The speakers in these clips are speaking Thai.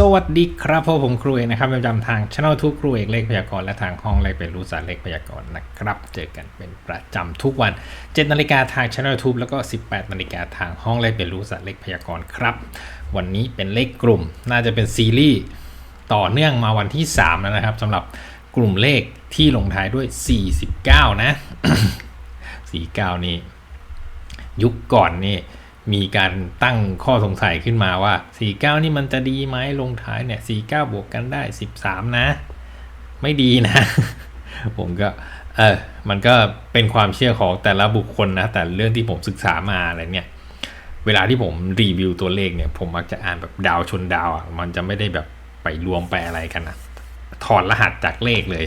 สวัสดีครับพวกผมครูเอกนะครับประจำทางช anel ทุกครูเอกเลขพยากรณ์และทางห้องเลขเป็นรู้ศาสตร์เลขพยากรณ์นะครับ เจอกันเป็นประจำทุกวัน7นาฬิกาทางช anel ทูบแล้วก็ 18นาฬิกาทางห้องเลขเป็นรู้ศาสตร์เลขพยากรณ์ครับ วันนี้เป็นเลขกลุ่ม น่าจะเป็นซีรีส์ต่อเนื่องมาวันที่3แล้วนะครับสำหรับกลุ่มเลขที่ลงท้ายด้วย 49 นะ 49 นี่ยุคก่อนนี่ มีการตั้งข้อสงสัยขึ้นมาว่า 49 นี่มันจะดีไหมลงท้ายเนี่ย 49 บวกกันได้ 13 นะ ไม่ดีนะ ผมก็ เออ มันก็เป็นความเชื่อของแต่ละบุคคลนะ แต่เรื่องที่ผมศึกษามาอะไรเนี่ย เวลาที่ผมรีวิวตัวเลขเนี่ย ผมมักจะอ่านแบบดาวชนดาวอะ มันจะไม่ได้แบบไปรวมไปอะไรกันนะ ถอดรหัสจากเลขเลย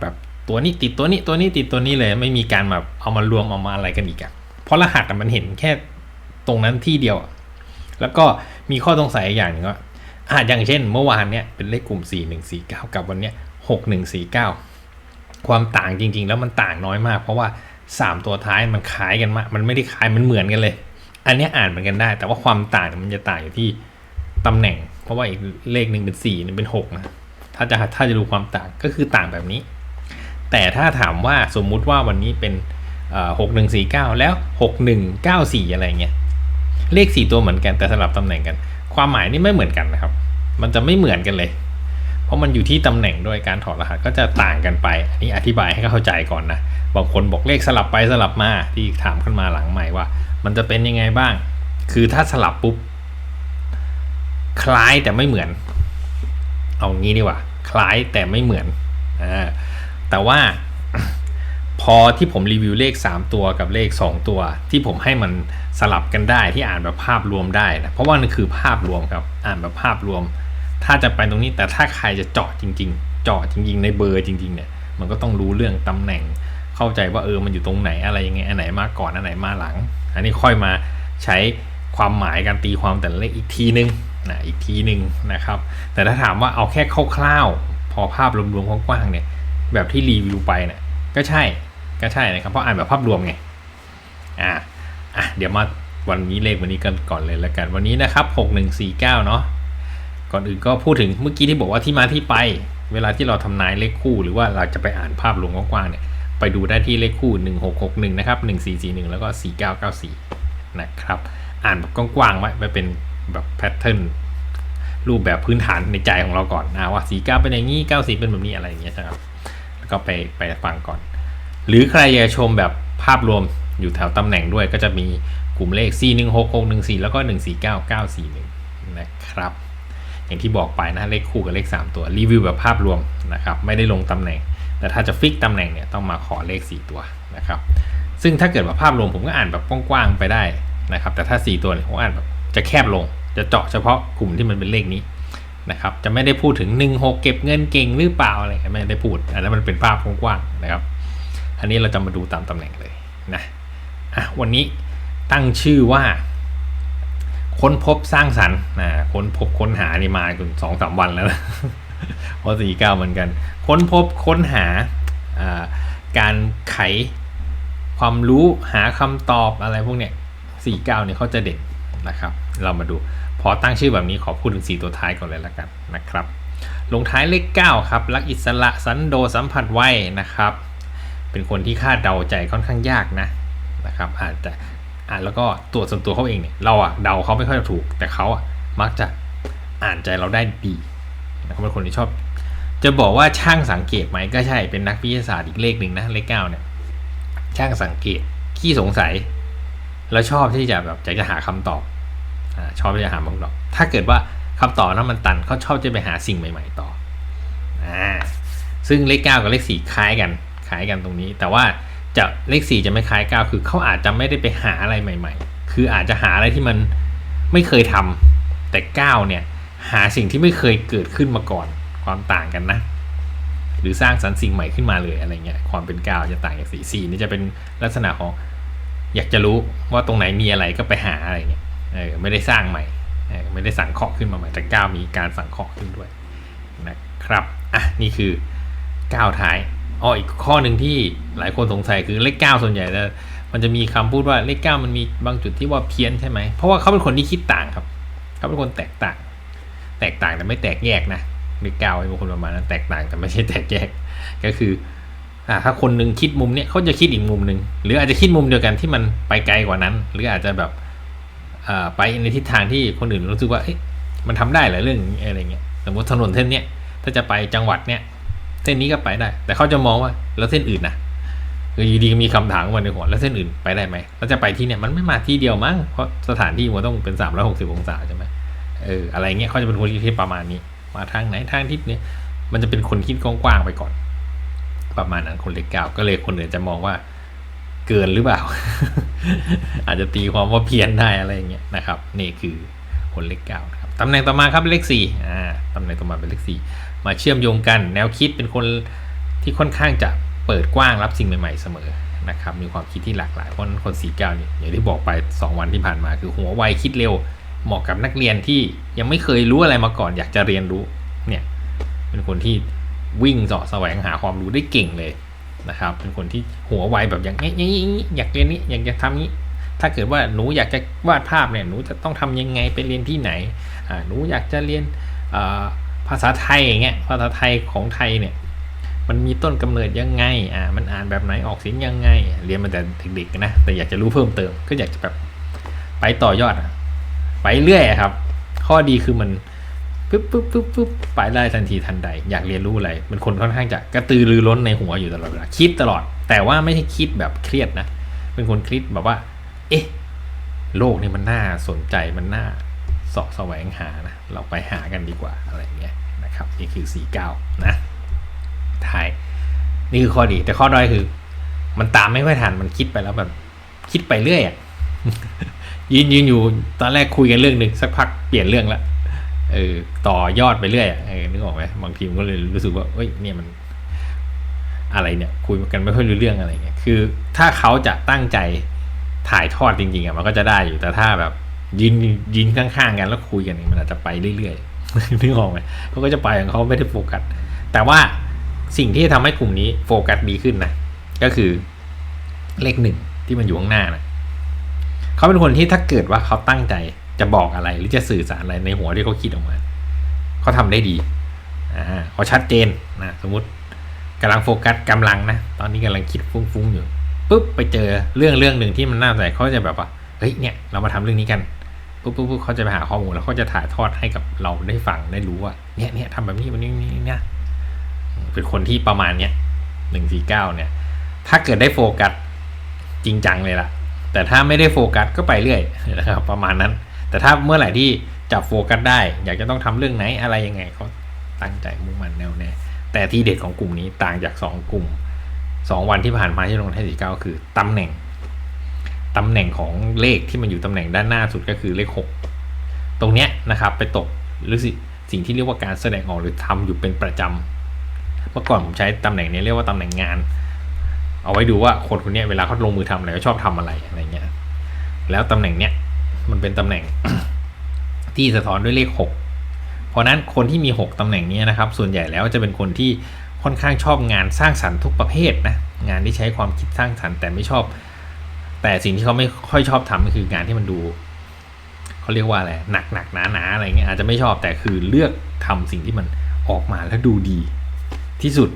แบบตัวนี้ติดตัวนี้ตัวนี้ติดตัวนี้เลย ไม่มีการแบบเอามารวมเอามาอะไรกันอีกอะเพราะรหัสมันเห็นแค่ ตรงนั้นที่เดียว แล้วก็มีข้อสงสัยอีกอย่างหนึงว่าอ่าอย่างเช่น เมื่อวานเนี่ยเป็นเลขกลุ่ม 4149 กับวันเนี้ย6149 ความต่างจริง ๆ แล้วมันต่างน้อยมาก เพราะว่า 3 ตัวท้ายมันคล้ายกันมาก มันไม่ได้คล้ายมันเหมือนกันเลย อันนี้อ่านเหมือนกันได้ แต่ว่าความต่างมันจะต่างอยู่ที่ตำแหน่ง เพราะว่าอีกเลขหนึ่งเป็น4นึ่งเป็น6นะถ้าจะถ้าจะดูความต่างก็คือต่างแบบนี้ แต่ถ้าถามว่าสมมุติว่าวันนี้เป็นหกหนึ่งสี่เก้าแล้วหกหนึ่งเก้าสี่อะไรเงี้ย เลขสี่ตัวเหมือนกันแต่สลับตำแหน่งกัน ความหมายนี่ไม่เหมือนกันนะครับ มันจะไม่เหมือนกันเลย เพราะมันอยู่ที่ตำแหน่งด้วยการถอดรหัสก็จะต่างกันไป อันนี้อธิบายให้เข้าใจก่อนนะ บางคนบอกเลขสลับไปสลับมาที่ถามขึ้นมาหลังใหม่ว่า มันจะเป็นยังไงบ้าง คือถ้าสลับปุ๊บคล้ายแต่ไม่เหมือน เอางี้ดีกว่า คล้ายแต่ไม่เหมือนอ่าแต่ว่า พอที่ผมรีวิวเลข 3 ตัวกับเลข 2 ตัว ที่ผมให้มันสลับกันได้ที่อ่านแบบภาพรวมได้นะเพราะว่านั่นคือภาพรวมครับอ่านแบบภาพรวม ถ้าจะไปตรงนี้แต่ถ้าใครจะเจาะจริง ๆ เจาะจริง ๆ ในเบอร์จริง ๆเนี่ยมันก็ต้องรู้เรื่องตำแหน่ง เข้าใจว่าเออมันอยู่ตรงไหนอะไรยังไงอันไหนมาก่อนอันไหนมาหลัง อันนี้ค่อยมาใช้ความหมายการตีความแต่ละเลขอีกทีนึงนะอีกทีนึงนะครับ แต่ถ้าถามว่าเอาแค่คร่าวๆพอภาพรวมๆกว้างๆเนี่ยแบบที่รีวิวไปเนี่ย ก็ใช่ก็ใช่นะครับเพราะอ่านแบบภาพรวมไงอ่าอะเดี๋ยวมาวันนี้เลขวันนี้กันก่อนเลยแล้วกัน วันนี้นะครับ 6149 เนาะก่อนอื่นก็พูดถึงเมื่อกี้ที่บอกว่าที่มาที่ไป เวลาที่เราทำนายเลขคู่ หรือว่าเราจะไปอ่านภาพรวมกว้างๆเนี่ยไปดูได้ที่เลขคู่ 1661 นะครับ 1441 แล้วก็ 4994 นะครับ อ่านแบบกว้างๆไว้ไปเป็นแบบแพทเทิร์นรูปแบบพื้นฐานในใจของเราก่อนนะว่า 49 เป็นอย่างนี้94เป็นแบบนี้อะไรอย่างเงี้ยนะครับ ก็ไปไปฟังก่อน หรือใครอยากชมแบบภาพรวมอยู่แถวตำแหน่งด้วยก็จะมีกลุ่มเลข 4 1 6 6 1 4 แล้วก็ 1 4 9 9 4 1 นะครับ อย่างที่บอกไปนะเลขคู่กับเลข 3 ตัวรีวิวแบบภาพรวมนะครับ ไม่ได้ลงตำแหน่ง แต่ถ้าจะฟิกตำแหน่งเนี่ยต้องมาขอเลข 4 ตัวนะครับ ซึ่งถ้าเกิดว่าภาพรวมผมก็อ่านแบบกว้างๆไปได้นะครับ แต่ถ้า 4 ตัวเนี่ยผมอ่านแบบจะแคบลง จะเจาะเฉพาะกลุ่มที่มันเป็นเลขนี้ นะครับจะไม่ได้พูดถึง 1 6 เก็บเงินเก่งหรือเปล่าอะไรไม่ได้พูด อันนั้นมันเป็นภาพกว้างๆนะครับ อันนี้เราจะมาดูตามตำแหน่งเลยนะอะวันนี้ตั้งชื่อว่าค้นพบสร้างสรรค์นะค้นพบค้นหานี่มาจนสองสามวันแล้วนะเพราะสี่เก้าเหมือนกัน ค้นพบค้นหาการไขความรู้หาคำตอบอะไรพวกเนี้ยสี่เก้าเนี่ยเขาจะเด่นนะครับ เรามาดู พอตั้งชื่อแบบนี้ขอพูดถึง 4 ตัวท้ายก่อนเลยละกันนะครับ ลงท้ายเลข 9 ครับ รักอิสระสันโดษสัมผัสไว้นะครับ เป็นคนที่คาดเดาใจค่อนข้างยากนะนะครับ อาจจะอ่านแล้วก็ตัวส่วนตัวเขาเองเนี่ยเราอะเดาเขาไม่ค่อยถูก แต่เขาอะมักจะอ่านใจเราได้ดีนะเขาเป็นคนที่ชอบ จะบอกว่าช่างสังเกตไหมก็ใช่เป็นนักวิทยาศาสตร์อีกเลขหนึ่งนะเลขเก้าเนี่ยช่างสังเกตขี้สงสัย แล้วชอบที่จะแบบอยากจะหาคำตอบ ชอบจะหาคำตอบถ้าเกิดว่าคำตอบนั้นมันตันเขาชอบจะไปหาสิ่งใหม่ ๆ ต่ออ่าซึ่งเลขเก้ากับเลขสี่คล้ายกันคล้ายกันตรงนี้ แต่ว่าจะเลขสี่จะไม่คล้ายเก้าคือเขาอาจจะไม่ได้ไปหาอะไรใหม่ ๆ คืออาจจะหาอะไรที่มันไม่เคยทำแต่เก้าเนี่ยหาสิ่งที่ไม่เคยเกิดขึ้นมาก่อนความต่างกันนะ หรือสร้างสรรค์สิ่งใหม่ขึ้นมาเลยอะไรเงี้ยความเป็นก้าจะต่างจากสี่สี่นี่จะเป็นลักษณะของอยากจะรู้ว่าตรงไหนมีอะไรก็ไปหาอะไรเงี้ย เออไม่ได้สร้างใหม่เออไม่ได้สั่งเคราะห์ขึ้นมาใหม่แต่ก้าวมีการสั่งเคราะห์ขึ้นด้วยนะครับอะนี่คือก้าวท้ายอ๋ออีกข้อหนึ่งที่หลายคนสงสัยคือเลขก้าส่วนใหญ่จะมันจะมีคำพูดว่าเลขก้ามันมีบางจุดที่ว่าเพี้ยนใช่ไหมเพราะว่าเขาเป็นคนที่คิดต่างครับเขาเป็นคนแตกต่าง แตกต่างแต่ไม่แตกแยกนะเลขเก้าไอ้บางคนประมาณนั้นแตกต่างแต่ไม่ใช่แตกแยกก็คืออ่าถ้าคนหนึ่งคิดมุมเนี้ยเขาจะคิดอีกมุมหนึ่งหรืออาจจะคิดมุมเดียวกันที่มันไปไกลกว่านั้น หรืออาจจะแบบ ไปในทิศทางที่คนอื่นรู้สึกว่ามันทำได้หรอเรื่องอะไรเงี้ยสมมติถนนเส้นเนี้ยถ้าจะไปจังหวัดเนี้ยเส้นนี้ก็ไปได้ แต่เขาจะมองว่าแล้วเส้นอื่นนะคืออยู่ดีมีคำถามมาในหัวแล้วเส้นอื่นไปได้ไหมแล้วจะไปที่เนี่ยมันไม่มาที่เดียวมั้งเพราะสถานที่มันต้องเป็นสามร้อยหกสิบองศาใช่ไหมเอออะไรเงี้ยเขาจะเป็นคนที่คิดประมาณนี้ มาทางไหนทางทิศเนี่ยมันจะเป็นคนคิดกว้างๆไปก่อน ประมาณนั้นคนเลขเก้าก็เลยคนอื่นจะมองว่า เกินหรือเปล่า อาจจะตีความว่าเพี้ยนได้อะไรอย่างเงี้ยนะครับ นี่คือคนเลขเก้านะครับตำแหน่งต่อมาครับเลขสี่อ่าตำแหน่งต่อมาเป็นเลขสี่มาเชื่อมโยงกัน แนวคิดเป็นคนที่ค่อนข้างจะเปิดกว้างรับสิ่งใหม่ๆเสมอนะครับมีความคิดที่หลากหลายเพราะนั้นคนสี่เก้าเนี่ยอย่างที่บอกไป 2 วันที่ผ่านมาคือหัวไวคิดเร็วเหมาะกับนักเรียนที่ยังไม่เคยรู้อะไรมาก่อน อยากจะเรียนรู้เนี่ยเป็นคนที่วิ่งเสาะแสวงหาความรู้ได้เก่งเลย นะครับ เป็นคนที่หัวไวแบบอย่างนี้อยากเรียนนี้อยากจะทำนี้ ถ้าเกิดว่าหนูอยากจะวาดภาพเนี่ยหนูจะต้องทำยังไงไปเรียนที่ไหนหนูอยากจะเรียนภาษาไทยอย่างเงี้ยภาษาไทยของไทยเนี่ยมันมีต้นกำเนิดยังไงอ่ามันอ่านแบบไหนออกเสียงยังไง เรียนมาแต่เด็กๆนะแต่อยากจะรู้เพิ่มเติม ก็อยากจะแบบไปต่อยอดไปเรื่อยครับ ข้อดีคือมัน ปุ๊บปุ๊บปุ๊บปุ๊บไปได้ทันทีทันใด อยากเรียนรู้อะไรมันคนค่อนข้างจะกระตือรือร้นในหัวอยู่ตลอดเวลาคิดตลอด แต่ว่าไม่ใช่คิดแบบเครียดนะ เป็นคนคิดแบบว่า เอ๊ะ โลกนี่มันน่าสนใจมันน่าสาะแสวงหานะ เราไปหากันดีกว่าอะไรอย่างเงี้ยนะครับ นี่คือสี่เก้านะท้ายนี่คือข้อดี แต่ข้อด้อยคือ มันตามไม่ค่อยทันมันคิดไปแล้วแบบคิดไปเรื่อยอะยืนยืนอยู่ตอนแรกคุยกันเรื่องหนึ่งสักพักเปลี่ยนเรื่องละ เออต่อยอดไปเรื่อยอะเออนึกออกไหมบางทีมันก็เลยรู้สึกว่าเอ้ยเนี่ยมัน อะไรเนี่ย คุยกันไม่ค่อยรู้เรื่องอะไรเงี้ยคือ ถ้าเขาจะตั้งใจถ่ายทอดจริงๆอะมันก็จะได้อยู่แต่ถ้าแบบยืนยืนข้างๆกันแล้วคุยกันเนี่ยมันอาจจะไปเรื่อยๆนึกออกไหมเขาก็จะไปของเขาไม่ได้โฟกัสแต่ว่าสิ่งที่ทำให้กลุ่มนี้โฟกัสดีขึ้นนะก็คือเลขหนึ่งที่มันอยู่ข้างหน้านะเขาเป็นคนที่ถ้าเกิดว่าเขาตั้งใจ จะบอกอะไรหรือจะสื่อสารอะไรในหัวที่เขาคิดออกมาเขาทำได้ดีอ่าเขาชัดเจนนะสมมติกำลังโฟกัสกำลังนะตอนนี้กำลังคิดฟุ้งๆอยู่ปุ๊บไปเจอเรื่องเรื่องหนึ่งที่มันน่าสนใจเขาจะแบบว่าเฮ้ยเนี่ยเรามาทำเรื่องนี้กันปุ๊บปุ๊บปุ๊บเขาจะไปหาข้อมูลแล้วเขาจะถ่ายทอดให้กับเราได้ฟังได้รู้ว่าเนี่ยเนี่ยทำแบบนี้แบบนี้นี่เนี่ยเป็นคนที่ประมาณเนี้ยหนึ่งสี่เก้าเนี่ย ถ้าเกิดได้โฟกัสจริงจังเลยล่ะ แต่ถ้าไม่ได้โฟกัสก็ไปเรื่อยนะครับประมาณนั้น แต่ถ้าเมื่อไหร่ที่จับโฟกัสได้ อยากจะต้องทำเรื่องไหนอะไรยังไงเขาตั้งใจมุ่งมั่นแน่วแน่แต่ที่เด็ดของกลุ่มนี้ต่างจากสองกลุ่มสองวันที่ผ่านมาที่ลงท้ายสี่เก้าคือตำแหน่งตำแหน่งของเลขที่มันอยู่ตำแหน่งด้านหน้าสุดก็คือเลขหกตรงเนี้ยนะครับไปตกหรือสิสิ่งที่เรียกว่าการแสดงออกหรือทำอยู่เป็นประจำเมื่อก่อนผมใช้ตำแหน่งนี้เรียกว่าตำแหน่งงาน เอาไว้ดูว่าคนคนนี้เวลาเขาลงมือทำอะไรเขาชอบทำอะไรอะไรเงี้ยแล้วตำแหน่งเนี้ย มันเป็นตำแหน่ง ที่สะท้อนด้วยเลขหกเพราะนั้นคนที่มีหกตำแหน่งนี้นะครับ ส่วนใหญ่แล้วจะเป็นคนที่ค่อนข้างชอบงานสร้างสรรค์ทุกประเภทนะงานที่ใช้ความคิดสร้างสรรค์แต่ไม่ชอบ แต่สิ่งที่เขาไม่ค่อยชอบทำก็คืองานที่มันดูเขาเรียกว่าอะไรหนักหนักหนาหนาอะไรเงี้ยอาจจะไม่ชอบแต่คือเลือกทำสิ่งที่มันออกมาแล้วดูดี ที่สุด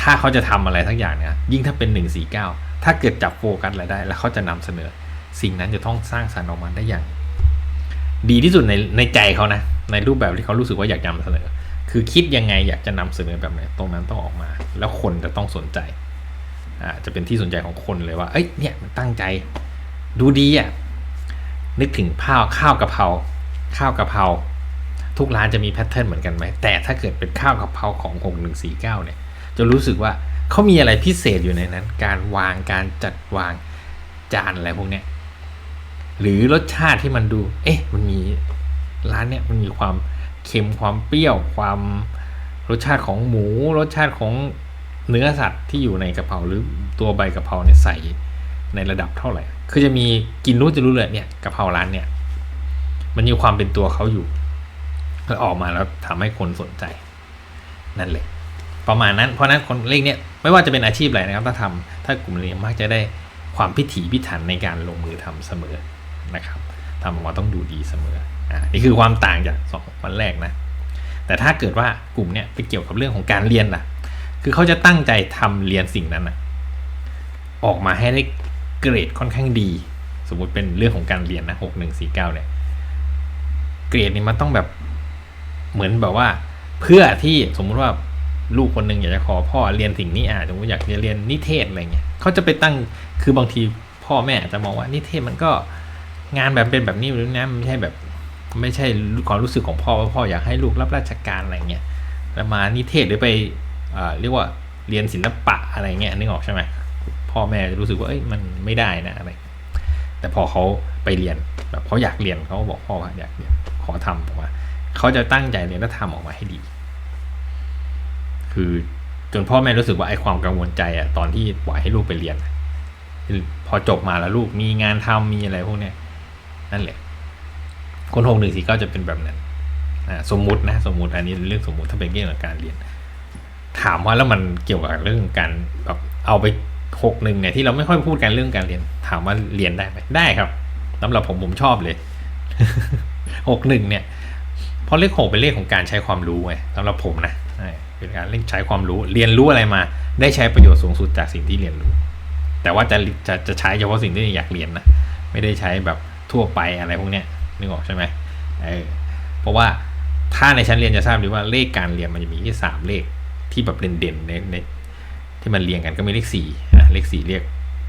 ถ้าเขาจะทำอะไรทั้งอย่างเนี่ยยิ่งถ้าเป็น 149 ถ้าเกิดจับโฟกัสอะไรได้ แล้วเขาจะนำเสนอ สิ่งนั้นจะต้องสร้างสารรค์ออกมาได้อย่าง ดีที่สุดในในใจเขานะ ในรูปแบบที่เขารู้สึกว่าอยากนำเสนอ คือคิดยังไงอยากจะนำเสนอแบบไหนตรงนั้นต้องออกมา แล้วคนจะต้องสนใจอ่าจะเป็นที่สนใจของคนเลยว่าเอ้ยเนี่ยมันตั้งใจดูดีอะนึกถึงข้าวข้าวกะเพราข้าวกะเพราทุกร้านจะมีแพทเทิร์นเหมือนกันไหมแต่ถ้าเกิดเป็นข้าวกะเพราของ 6149 เนี่ย จะรู้สึกว่าเขามีอะไรพิเศษอยู่ในนั้น การวางการจัดวางจานอะไรพวกเนี้ย หรือรสชาติที่มันดู เอ๊ะ มันมีร้านเนี้ยมันมีความเค็มความเปรี้ยวความรสชาติของหมู รสชาติของเนื้อสัตว์ที่อยู่ในกะเพราหรือตัวใบกะเพราเนี่ยใส่ในระดับเท่าไหร่ คือจะมีกินรู้จะรู้เลยเนี่ยกะเพราร้านเนี่ย มันมีความเป็นตัวเขาอยู่แล้วออกมาแล้วทำให้คนสนใจ นั่นแหละ ประมาณนั้น เพราะนั้นคนเลขเนี้ยไม่ว่าจะเป็นอาชีพอะไรนะครับ ถ้าทำถ้ากลุ่มนี้มักจะได้ความพิถีพิถันในการลงมือทำเสมอ นะครับทำออกมาต้องดูดีเสมออ่านี่คือความต่างจากสองวันแรกนะ แต่ถ้าเกิดว่ากลุ่มเนี้ยไปเกี่ยวกับเรื่องของการเรียนล่ะ คือเขาจะตั้งใจทำเรียนสิ่งนั้นนะออกมาให้ได้เกรดค่อนข้างดี สมมุติเป็นเรื่องของการเรียนนะหกหนึ่งสี่เก้าเนี่ย เกรดนี่มันต้องแบบเหมือนแบบว่า เพื่อที่สมมุติว่าลูกคนหนึ่งอยากจะขอพ่อเรียนสิ่งนี้อะสมมติอยากจะเรียนนิเทศอะไรเงี้ยเขาจะไปตั้งคือบางทีพ่อแม่อาจจะมองว่านิเทศมันก็ งานแบบเป็นแบบนี้หรือนะมันไม่ใช่แบบ ไม่ใช่ความรู้สึกของพ่อว่าพ่ออยากให้ลูกรับราชการอะไรเงี้ยแล้วมานิเทศหรือไปเอ่อเรียกว่าเรียนศิลปะอะไรเงี้ยนึกออกใช่ไหมพ่อแม่จะรู้สึกว่าเอ้ยมันไม่ได้นะอะไร แต่พอเขาไปเรียนแบบเขาอยากเรียนเขาบอกพ่อว่าอยากเรียนขอทำออกมาเขาจะตั้งใจเรียนแล้วทำออกมาให้ดี คือจนพ่อแม่รู้สึกว่าไอ้ความกังวลใจอะตอนที่ปล่อยให้ลูกไปเรียน พอจบมาแล้วลูกมีงานทำมีอะไรพวกเนี้ย นั่นแหละ คนหกหนึ่งสี่เก้าจะเป็นแบบนั้นสมมุตินะสมมุติอันนี้เรื่องสมมุติถ้าเป็นเรื่องของการเรียน ถามว่าแล้วมันเกี่ยวกับเรื่องการแบบเอาไปหกหนึ่งเนี่ยที่เราไม่ค่อยพูดกันเรื่องการเรียน ถามว่าเรียนได้ไหมได้ครับสำหรับผมผมชอบเลยหกหนึ่งเนี่ยเพราะเลขหกเป็นเลขของการใช้ความรู้ไงสำหรับผมนะเป็นการเล่นใช้ความรู้ เรียนรู้อะไรมา ได้ใช้ประโยชน์สูงสุดจากสิ่งที่เรียนรู้ แต่ว่าจะจะจะใช้เฉพาะสิ่งที่อยากเรียนนะไม่ได้ใช้แบบ ทั่วไปอะไรพวกเนี้ยนึกออกใช่ไหมเออเพราะว่าถ้าในชั้นเรียนจะทราบดีว่าเลขการเรียนมันจะมีแค่สามเลขที่แบบเด่นๆในในที่มันเรียงกันก็มีเลขสี่อะเลขสี่เรียก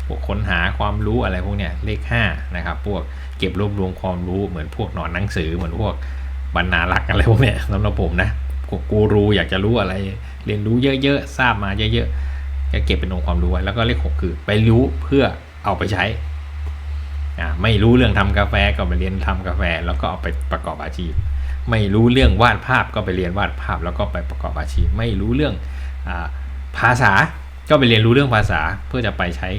พวกค้นหาความรู้อะไรพวกเนี้ยเลขห้านะครับพวกเก็บรวบรวมความรู้เหมือนพวกนอนหนังสือเหมือนพวกบรรณารักษ์อะไรพวกเนี้ยสำหรับผมนะพวกกูรูอยากจะรู้อะไร เรียนรู้เยอะๆทราบมาเยอะๆก็เก็บเป็นองค์ความรู้ไว้แล้วก็เลขหกคือไปรู้เพื่อเอาไปใช้ ไม่รู้เรื่องทำกาแฟก็ไปเรียนทำกาแฟ แล้วก็เอาไปประกอบอาชีพ ไม่รู้เรื่องวาดภาพก็ไปเรียนวาดภาพ แล้วก็ไปประกอบอาชีพ ไม่รู้เรื่องอาภาษาก็ไปเรียนรู้เรื่องภาษาเพื่อจะไปใช้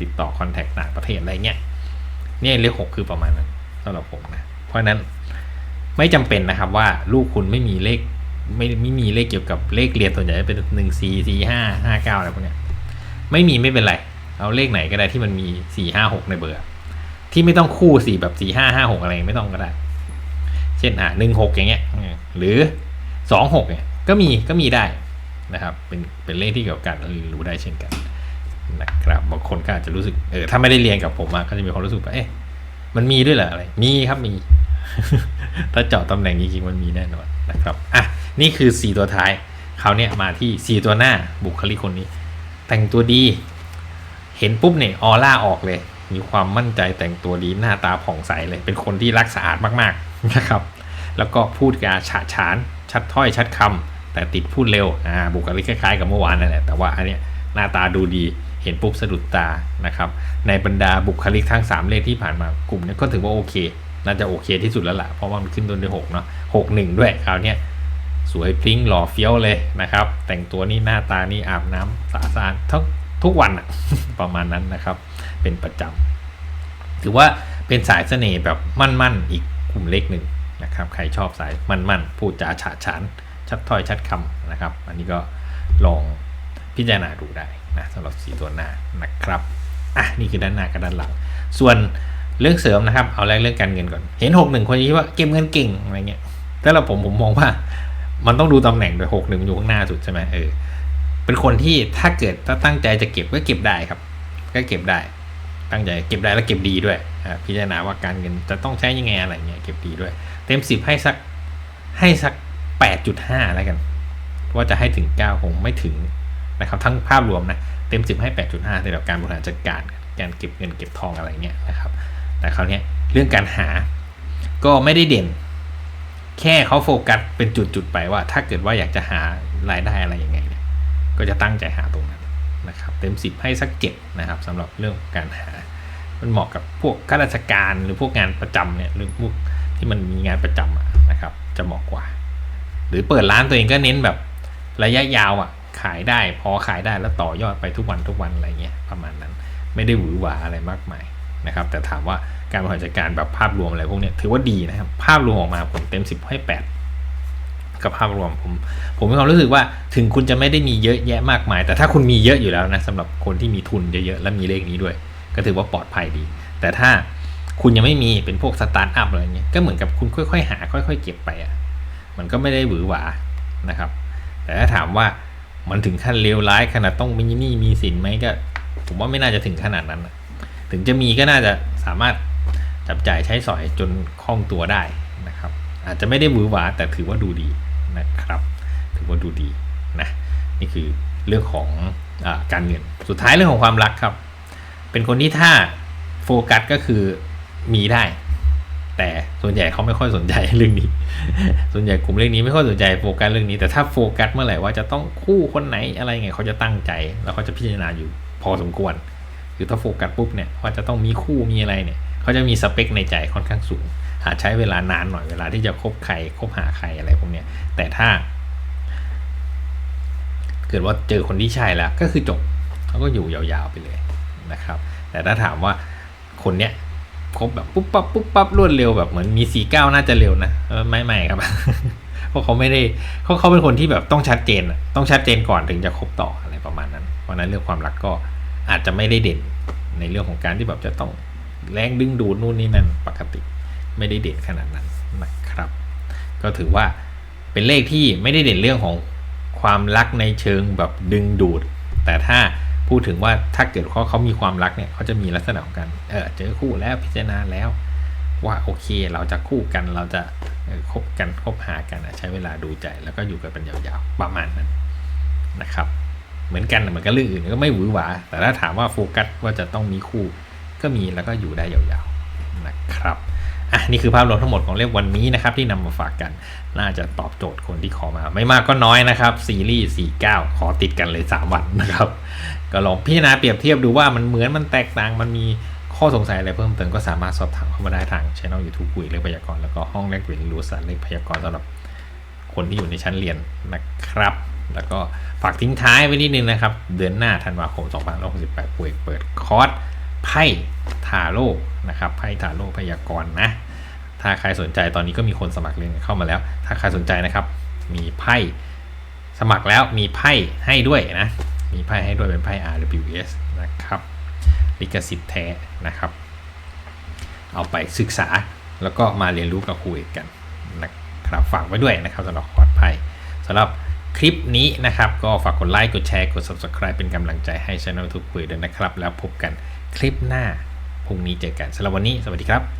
ติดต่อคอนแทคต่างประเทศอะไรเงี้ยเนี่ยเลขหกคือประมาณนั้นสำหรับผมนะเพราะนั้นไม่จำเป็นนะครับว่าลูกคุณไม่มีเลขไม่ไม่มีเลขเกี่ยวกับเลขเรียนส่วนใหญ่จะเป็นหนึ่งสี่สี่ห้าห้าเก้าอะไรพวกเนี้ยไม่มีไม่เป็นไร เอาเลขไหนก็ได้ที่มันมีสี่ห้าหกในเบอร์ ที่ไม่ต้องคู่สี่แบบสี่ห้าห้าหกอะไรไม่ต้องก็ได้ เช่นอะหนึ่งหกอย่างเงี้ยหรือสองหกเนี่ยก็มีก็มีได้นะครับ เป็นเป็นเลขที่เกี่ยวกับการเรียนรู้ได้เช่นกันนะครับบางคนก็อาจจะรู้สึกเออถ้าไม่ได้เรียนกับผมมาก็จะมีความรู้สึกว่าเอ๊ะมันมีด้วยเหรออะไร มีครับมี ถ้าเจาะตำแหน่งจริงๆมันมีแน่นอนนะครับอะนี่คือสี่ตัวท้ายเขาวเนี่ยมาที่สี่ตัวหน้าบุคลิกคนนี้ แต่งตัวดี เห็นปุ๊บเนี่ยออร่าออกเลย มีความมั่นใจแต่งตัวดีหน้าตาผ่องใสเลย เป็นคนที่รักสะอาดมากๆนะครับ แล้วก็พูดกาฉาฉาน ชัดถ้อยชัดคำแต่ติดพูดเร็วอ่าบุคลิกคล้ายๆกับเมื่อวานนั่นแหละแต่ว่าอันเนี้ยหน้าตาดูดีเห็นปุ๊บสะดุดตานะครับ ในบรรดาบุคลิกทั้ง 3 เลขที่ผ่านมากลุ่มนี้ก็ถือว่าโอเค น่าจะโอเคที่สุดแล้วล่ะ เพราะว่ามันขึ้นต้นด้วย6เนาะหกหนึ่งด้วยคราวนี้สวยพริ้งหล่อเฟี้ยวเลยนะครับ แต่งตัวนี่หน้าตานี่อาบน้ำสะอาดทุกทุกวันประมาณนั้นนะครับ เป็นประจำถือว่าเป็นสายเสน่ห์แบบมั่นๆ อีกกลุ่มเล็กหนึ่งนะครับ ใครชอบสายมั่นๆ พูดจาฉาฉาน ชัดถ้อยชัดคำนะครับ อันนี้ก็ลองพิจารณาดูได้นะสำหรับสีตัวหน้านะครับอะนี่คือด้านหน้ากับด้านหลัง ส่วนเรื่องเสริมนะครับ เอาแรกเรื่องการเงินก่อน เห็นหกหนึ่งคนคิดว่าเก็บเงินเก่งอะไรเงี้ย แต่เราผมผมมองว่ามันต้องดูตำแหน่งโดยหกหนึ่งอยู่ข้างหน้าสุดใช่ไหมเออ เป็นคนที่ถ้าเกิดถ้าตั้งใจจะเก็บก็เก็บได้ครับ ก็เก็บได้ ตั้งใจเก็บได้แล้วเก็บดีด้วยพิจารณาว่าการเงินจะต้องใช้ยังไงอะไรเงี้ยเก็บดีด้วย เต็มสิบให้สักให้สักแปดจุดห้าแล้วกัน ว่าจะให้ถึงเก้าคงไม่ถึงนะครับทั้งภาพรวมนะเต็มสิบให้แปดจุดห้าในแบการบริหารจัดการการเก็บเงินเก็บทองอะไรเงี้ยนะครับแต่คราวนี้เรื่องการหาก็ไม่ได้เด่น แค่เขาโฟกัสเป็นจุดๆไปว่า ถ้าเกิดว่าอยากจะหารายได้อะไรยังไงเนี่ยก็จะตั้งใจหาตรงนั้น นะครับเต็มสิบให้สักเจ็ดนะครับสำหรับเรื่องการหา มันเหมาะกับพวกข้าราชการหรือพวกงานประจำเนี่ยหรือพวกที่มันมีงานประจำนะครับจะเหมาะกว่า หรือเปิดร้านตัวเองก็เน้นแบบระยะยาวอะขายได้พอขายได้แล้วต่อยอดไปทุกวันทุกวันอะไรเงี้ยประมาณนั้นไม่ได้หวือหวาอะไรมากมายนะครับแต่ถามว่าการบริหารจัดการแบบภาพรวมอะไรพวกเนี้ยถือว่าดีนะครับ ภาพรวมออกมาผมเต็มสิบให้แปด กับภาพรวมผม ผมมีความรู้สึกว่าถึงคุณจะไม่ได้มีเยอะแยะมากมาย แต่ถ้าคุณมีเยอะอยู่แล้วนะสำหรับคนที่มีทุนเยอะๆและมีเลขนี้ด้วย ก็ถือว่าปลอดภัยดี แต่ถ้าคุณยังไม่มีเป็นพวกสตาร์ทอัพอะไรเงี้ยก็เหมือนกับคุณค่อยๆ หา ค่อย ๆ เก็บไปอะมันก็ไม่ได้หวือหวานะครับ แต่ถ้าถามว่ามันถึงขั้นเลวร้ายขนาดต้องมีหนี้มีสินไหมก็ ผมว่าไม่น่าจะถึงขนาดนั้นถึงจะมีก็น่าจะสามารถจับจ่ายใช้สอยจนคล่องตัวได้นะครับ อาจจะไม่ได้หวือหวาแต่ถือว่าดูดี นะครับถือว่าดูดีนะนี่คือเรื่องของอการเงิน สุดท้ายเรื่องของความรักครับ เป็นคนที่ถ้าโฟกัสก็คือมีได้ แต่ส่วนใหญ่เขาไม่ค่อยสนใจเรื่องนี้ ส่วนใหญ่กลุ่มเรื่องนี้ไม่ค่อยสนใจโฟกัสเรื่องนี้ แต่ถ้าโฟกัสเมื่อไหร่ว่าจะต้องคู่คนไหนอะไรไงเขาจะตั้งใจ แล้วเขาจะพิจารณาอยู่พอสมควรคือถ้าโฟกัสปุ๊บเนี่ยว่าจะต้องมีคู่มีอะไรเนี่ยเขาจะมีสเปคในใจค่อนข้างสูง อาจใช้เวลานานหน่อยเวลาที่จะคบใครคบหาใครอะไรพวกเนี้ยแต่ถ้า เกิดว่าเจอคนที่ใช่แล้วก็คือจบเขาก็อยู่ยาวๆไปเลยนะครับ แต่ถ้าถามว่าคนเนี้ยคบแบบปุ๊บปั๊บปุ๊บปั๊บรวดเร็วแบบเหมือนมีสีเก้าน่าจะเร็วนะไม่ไม่ครับเพราะเขาไม่ได้เขาเขาเป็นคนที่แบบต้องชัดเจนต้องชัดเจนก่อนถึงจะคบต่ออะไรประมาณนั้น เพราะนั้นเรื่องความรักก็อาจจะไม่ได้เด่นในเรื่องของการที่แบบจะต้องแรงดึงดูดนู่นนี่นั่นปกติ ไม่ได้เด่นขนาดนั้นนะครับ ก็ถือว่าเป็นเลขที่ไม่ได้เด่นเรื่องของความรักในเชิงแบบดึงดูด แต่ถ้าพูดถึงว่าถ้าเกิดเขาเขามีความรักเนี่ยเขาจะมีลักษณะของการเออเจอคู่แล้วพิจารณาแล้ว ว่าโอเคเราจะคู่กันเราจะคบกันคบหากันใช้เวลาดูใจแล้วก็อยู่กันเป็นยาวๆประมาณนั้นนะครับ เหมือนกันเหมือนกับเรื่องอื่นก็ไม่หวือหวา แต่ถ้าถามว่าโฟกัสว่าจะต้องมีคู่ก็มีแล้วก็อยู่ได้ยาวๆนะครับ อะนี่คือภาพรวมทั้งหมดของเล่มวันนี้นะครับที่นำมาฝากกัน น่าจะตอบโจทย์คนที่ขอมา ไม่มากก็น้อยนะครับซีรีส์49 ขอติดกันเลย 3 วันนะครับ ก็ลองพิจารณาเปรียบเทียบดูว่ามันเหมือนมันแตกต่างมันมีข้อสงสัยอะไรเพิ่มเติมก็สามารถสอบถามเข้ามาได้ทางช่อง YouTube คุยเลขพยากรณ์แล้วก็ห้องแลกเปลี่ยนรู้ศารเลขพยากรณ์สำหรับคนที่อยู่ในชั้นเรียนนะครับ แล้วก็ฝากทิ้งท้ายไว้นิดนึงนะครับ เดือนหน้าธันวาคม 2568คุยเปิดคอร์ส ไพ่ทาโร่นะครับไพ่ทาโร่พยากรณ์นะ ถ้าใครสนใจตอนนี้ก็มีคนสมัครเรียนเข้ามาแล้ว ถ้าใครสนใจนะครับ มีไพ่สมัครแล้วมีไพ่ให้ด้วยนะ มีไพ่ให้ด้วยเป็นไพ่ RWS นะครับลิขสิทธิ์แท้นะครับ เอาไปศึกษาแล้วก็มาเรียนรู้กับครูเอกกันนะครับฝากไว้ด้วยนะครับสำหรับคอร์สไพ่สำหรับคลิปนี้นะครับ ก็ฝากกดไลค์ กดแชร์ กด subscribe เป็นกำลังใจให้ช่องทุกคุยด้วยนะครับ แล้วพบกัน คลิปหน้าพรุ่งนี้เจอกันสำหรับวันนี้ สวัสดีครับ